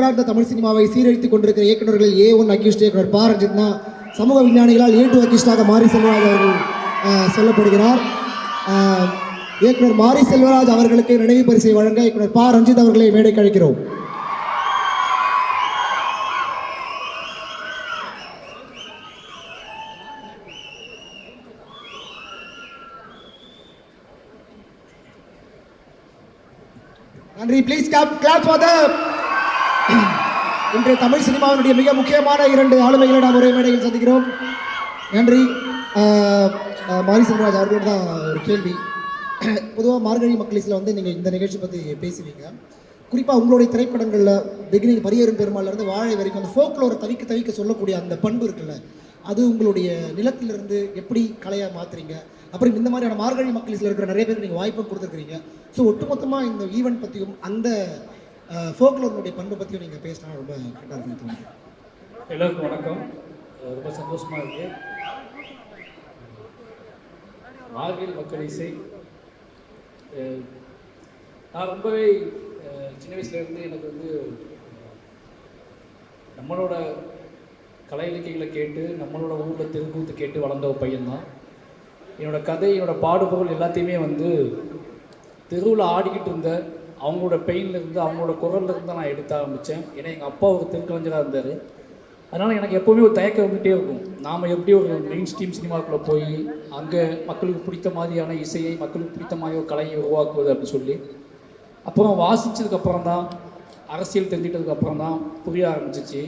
அன்றாட தமிழ் சினிமாவை சீரழித்துக் கொண்டிருக்கிற இயக்குநர்கள் ஏ ஒன் அக்யூஸ்ட் இயக்குனர் பா. ரஞ்சித் தான் சமூக விஞ்ஞானிகளால் ஏ டூ அக்யூஸ்டாக மாரி செல்வராஜ் அவர்கள் சொல்லப்படுகிறார். இயக்குனர் மாரி செல்வராஜ் அவர்களுக்கு நினைவு பரிசை வழங்க இயக்குனர் பா. ரஞ்சித் அவர்களை மேடை கழிக்கிறோம் நன்றி. Please clap clap for the இன்று தமிழ் சினிமாவினுடைய மிக முக்கியமான இரண்டு ஆளுமைகளை நாம் ஒரே மேடையில் சந்திக்கிறோம். நன்றி. மாரி செல்வராஜ் அவர்களோட தான் ஒரு கேள்வி. பொதுவாக மார்கழி மக்களிஸில் வந்து நீங்கள் இந்த நிகழ்ச்சி பற்றி பேசுவீங்க. குறிப்பாக உங்களுடைய திரைப்படங்களில் பிகினிங் பரியரும் பெருமாளிலிருந்து வாழை வரைக்கும் அந்த ஃபோக்லோரை தவிக்க தவிக்க சொல்லக்கூடிய அந்த பண்பு இருக்குல்ல அது உங்களுடைய நிலத்திலிருந்து எப்படி கலையாக மாற்றுறீங்க அப்புறம் இந்த மாதிரியான மார்கழி மக்களிஸில் இருக்கிற நிறைய பேருக்கு நீங்கள் வாய்ப்பு கொடுத்துருக்கீங்க ஸோ ஒட்டுமொத்தமாக இந்த ஈவெண்ட் பற்றியும் அந்த ஃபோக்லோருடைய பண்பை பற்றியும் நீங்கள் பேசினா ரொம்ப கரெக்டாக இருக்கும்னு தோணுது. எல்லாருக்கும் வணக்கம். ரொம்ப சந்தோஷமாக இருக்கு. மார்கழி மக்கள் இசை நான் ரொம்பவே சின்ன வயசுலேருந்து எனக்கு வந்து நம்மளோட கலை இலக்கியங்களை கேட்டு நம்மளோட ஊரில் தெருக்கூத்து கேட்டு வளர்ந்த ஒரு பையன்தான். என்னோடய கதை என்னோடய பாடுபொருள் எல்லாத்தையுமே வந்து தெருவில் ஆடிக்கிட்டு இருந்த அவங்களோட பெயின்லேருந்து அவங்களோட குரல்லேருந்து நான் எடுக்க ஆரம்பித்தேன் ஏன்னா எங்கள் அப்பா ஒரு திருக்கலைஞராக இருந்தார். அதனால் எனக்கு எப்போவுமே ஒரு தயக்கம் வந்துகிட்டே இருக்கும். நாம் எப்படி ஒரு மெயின் ஸ்ட்ரீம் சினிமாக்குள்ளே போய் அங்கே மக்களுக்கு பிடித்த மாதிரியான இசையை மக்களுக்கு பிடித்த மாதிரி ஒரு கலையை உருவாக்குவது அப்படின்னு சொல்லி அப்புறம் வாசித்ததுக்கப்புறம் தான் அரசியல் தெரிஞ்சிட்டதுக்கப்புறம் தான் புரிய ஆரம்பிச்சிச்சு.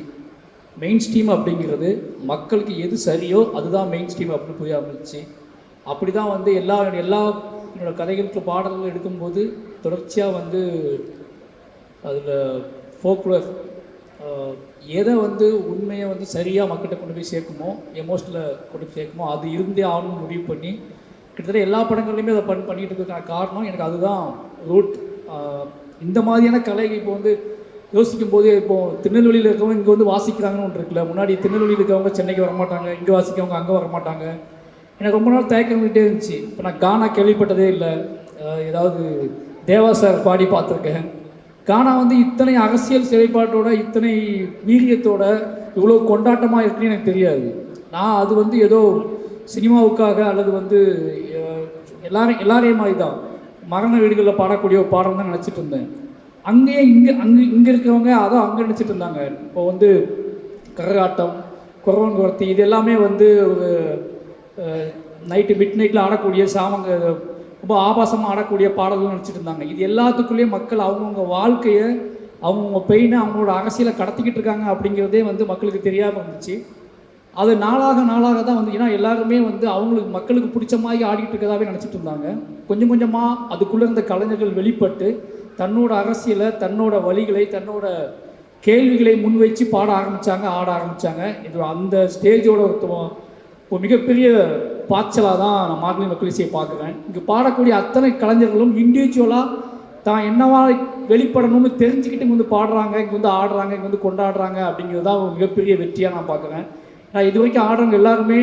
மெயின் ஸ்ட்ரீம் அப்படிங்கிறது மக்களுக்கு எது சரியோ அதுதான் மெயின் ஸ்ட்ரீம் அப்படின்னு புரிய ஆரம்பிச்சிச்சு. அப்படி தான் வந்து எல்லா எல்லா என்னோட கதைகளுக்கு பாடல்கள் எடுக்கும்போது தொடர்ச்சியாக வந்து அதில் ஃபோக்லர் எதை வந்து உண்மையை வந்து சரியாக மக்கள்கிட்ட கொண்டு போய் சேர்க்குமோ எமோஷனில் கொண்டு போய் சேர்க்குமோ அது இருந்தே ஆகணும்னு முடிவு பண்ணி கிட்டத்தட்ட எல்லா படங்கள்லையுமே அதை பண் பண்ணிகிட்டு இருக்கிற காரணம் எனக்கு அதுதான் ரூட் இந்த மாதிரியான கலை இப்போ வந்து யோசிக்கும் போது இப்போ திருநெல்வேலியில் இருக்கவங்க இங்கே வந்து வாசிக்கிறாங்கன்னு ஒன்று இருக்குல்ல முன்னாடி திருநெல்வேலியில் இருக்கவங்க சென்னைக்கு வரமாட்டாங்க இங்கே வாசிக்கவங்க அங்கே வரமாட்டாங்க எனக்கு ரொம்ப நாள் தயக்கம் வந்துட்டே இருந்துச்சு. இப்போ நான் கானா கேள்விப்பட்டதே இல்லை. ஏதாவது தேவா சார் பாடி பார்த்துருக்கேன். கானா வந்து இத்தனை அரசியல் செயல்பாட்டோட இத்தனை வீரியத்தோட இவ்வளோ கொண்டாட்டமாக இருக்குன்னு எனக்கு தெரியாது. நான் அது வந்து ஏதோ சினிமாவுக்காக அல்லது வந்து எல்லாரும் எல்லாரையும் மாதிரி தான் மரண வீடுகளில் பாடக்கூடிய ஒரு பாடம் தான் நினச்சிட்டு இருந்தேன். அங்கேயே இங்கே அங்கே இங்கே இருக்கிறவங்க அதான் அங்கே நினச்சிட்டு இருந்தாங்க. இப்போ வந்து கரகாட்டம் குரவன் குரத்தி இது எல்லாமே வந்து ஒரு நைட்டு மிட் நைட்டில் ஆடக்கூடிய சாமங்க ரொம்ப ஆபாசமாக ஆடக்கூடிய பாடல்கள் நினச்சிட்டு இருந்தாங்க. இது எல்லாத்துக்குள்ளேயும் மக்கள் அவங்கவுங்க வாழ்க்கையை அவங்கவுங்க பெயினை அவங்களோட அரசியலை கடத்திக்கிட்டு இருக்காங்க அப்படிங்கிறதே வந்து மக்களுக்கு தெரியாமல் இருந்துச்சு. அது நாளாக நாளாக தான் வந்து ஏன்னா எல்லாருமே வந்து அவங்களுக்கு மக்களுக்கு பிடிச்ச மாதிரி ஆடிக்கிட்டு இருக்கதாவே நினச்சிட்டு இருந்தாங்க. கொஞ்சம் கொஞ்சமாக அதுக்குள்ளே இருந்த கலைஞர்கள் வெளிப்பட்டு தன்னோட அரசியலை தன்னோட வழிகளை தன்னோட கேள்விகளை முன்வைச்சு பாட ஆரம்பித்தாங்க ஆட ஆரம்பித்தாங்க இது அந்த ஸ்டேஜோட ஒருத்தவன் ஒரு மிகப்பெரிய பாய்ச்சலாக தான் நான் மார்கழி மக்களிசையை பார்க்குறேன். இங்கே பாடக்கூடிய அத்தனை கலைஞர்களும் இண்டிவிஜுவலாக தான் என்னவா வெளிப்படணும்னு தெரிஞ்சுக்கிட்டு இங்கே வந்து பாடுறாங்க இங்கே வந்து ஆடுறாங்க இங்கே வந்து கொண்டாடுறாங்க அப்படிங்கிறது தான் ஒரு மிகப்பெரிய வெற்றியாக நான் பார்க்குறேன். நான் இது வரைக்கும் ஆடுறவங்க எல்லாருமே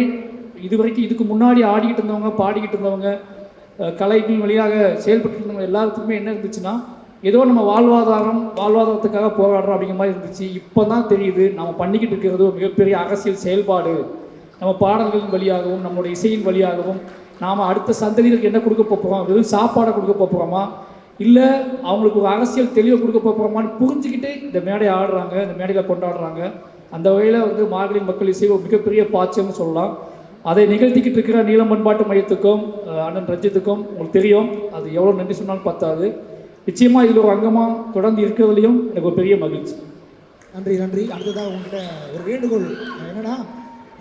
இது வரைக்கும் இதுக்கு முன்னாடி ஆடிக்கிட்டு இருந்தவங்க பாடிக்கிட்டு இருந்தவங்க அஹ், கலைகள் வழியாக செயல்பட்டு இருந்தவங்க எல்லாத்துக்குமே என்ன இருந்துச்சுன்னா ஏதோ நம்ம வாழ்வாதாரம் வாழ்வாதாரத்துக்காக போராடுறோம் அப்படிங்கிற மாதிரி இருந்துச்சு. இப்போ தான் தெரியுது நம்ம பண்ணிக்கிட்டு இருக்கிறது ஒரு மிகப்பெரிய அரசியல் செயல்பாடு. நம்ம பாடல்களின் வழியாகவும் நம்மளுடைய இசையின் வழியாகவும் நாம் அடுத்த சந்ததிகளுக்கு என்ன கொடுக்க போகிறோம் வெறும் சாப்பாடை கொடுக்க போகிறோமா இல்லை அவங்களுக்கு ஒரு அரசியல் தெளிவை கொடுக்க போகிறோமான்னு புரிஞ்சுக்கிட்டு இந்த மேடையை ஆடுறாங்க இந்த மேடையில் கொண்டாடுறாங்க. அந்த வகையில் வந்து மார்கழி மக்கள் இசை ஒரு மிகப்பெரிய பாய்ச்சல்னு சொல்லலாம். அதை நிகழ்த்திக்கிட்டு இருக்கிற நீளம் பண்பாட்டு மையத்துக்கும் அண்ணன் ரஞ்சித்துக்கும் உங்களுக்கு தெரியும். அது எவ்வளோ நன்றி சொன்னாலும் பத்தாது. நிச்சயமாக இதில் ஒரு அங்கமாக தொடர்ந்து இருக்கிறதுலையும் எனக்கு ஒரு பெரிய மகிழ்ச்சி. நன்றி நன்றி. அடுத்ததாக உங்கள்கிட்ட ஒரு வேண்டுகோள். என்னன்னா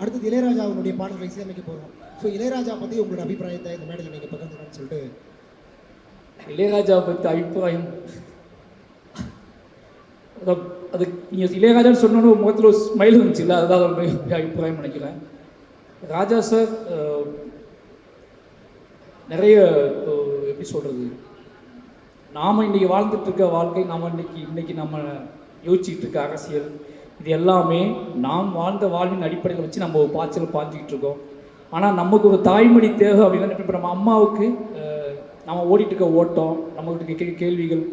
அடுத்தது இளையராஜா அவருடைய பாடல்களை இசையமைக்க போகிறோம் ஸோ இளையராஜா பற்றி உங்களோட அபிப்பிராயத்தை இந்த மேடையில் நீங்கள் பகிர்ந்துக்கணும்னு சொல்லிட்டு. இளையராஜா பற்றி அபிப்பிராயம்? அது நீங்கள் இளையராஜான்னு சொன்னோன்னு முகத்தில் ஒரு ஸ்மைல் இருந்துச்சு இல்லை அதுதான் அபிப்பிராயம் நினைக்கிறேன். ராஜா சார் நிறைய இப்போ எப்படி சொல்கிறது நாம் இன்றைக்கி வாழ்ந்துட்டு இருக்க வாழ்க்கை நாம் இன்னைக்கு இன்றைக்கி நம்ம யோசிச்சுட்டு இருக்க அரசியல் இது எல்லாமே நாம் வாழ்ந்த வாழ்வின் அடிப்படையில் வச்சு நம்ம ஒரு பாய்ச்சல் பாய்ச்சிக்கிட்டு இருக்கோம். ஆனால் நமக்கு ஒரு தாய்மொழி தேவை அப்படின்னா இப்போ நம்ம அம்மாவுக்கு நம்ம ஓடிட்டு இருக்க ஓட்டம் நம்மகிட்ட இருக்க கேள்விகள்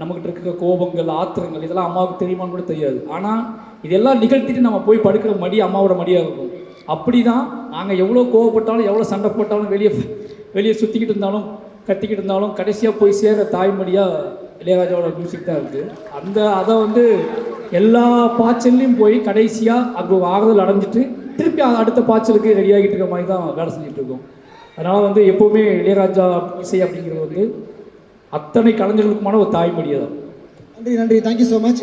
நம்மகிட்ட இருக்க கோபங்கள் ஆத்திரங்கள் இதெல்லாம் அம்மாவுக்கு தெரியுமான்னு கூட தெரியாது. ஆனால் இதெல்லாம் நிகழ்த்திட்டு நம்ம போய் படுக்கிற மடி அம்மாவோட மடியாக இருக்கும். அப்படி தான் நாங்கள் எவ்வளோ கோவப்பட்டாலும் எவ்வளோ சண்டை போட்டாலும் வெளியே வெளியே சுற்றிக்கிட்டு இருந்தாலும் கத்திக்கிட்டு இருந்தாலும் கடைசியாக போய் சேர தாய்மொழியாக இளையராஜாவோட மியூசிக் தான் இருக்குது அந்த அதை வந்து எல்லா பாய்ச்சல்லையும் போய் கடைசியாக அங்கே ஆறுதல் அடைஞ்சிட்டு திருப்பி அடுத்த பாய்ச்சலுக்கு ரெடியாகிட்டு இருக்க மாதிரி தான் வேலை செஞ்சுட்டு இருக்கோம். அதனால் வந்து எப்போவுமே இளையராஜா இசை அப்படிங்கிறது வந்து அத்தனை கலைஞர்களுக்குமான ஒரு தாய்மொழியை தான். நன்றி நன்றி. Thank you so much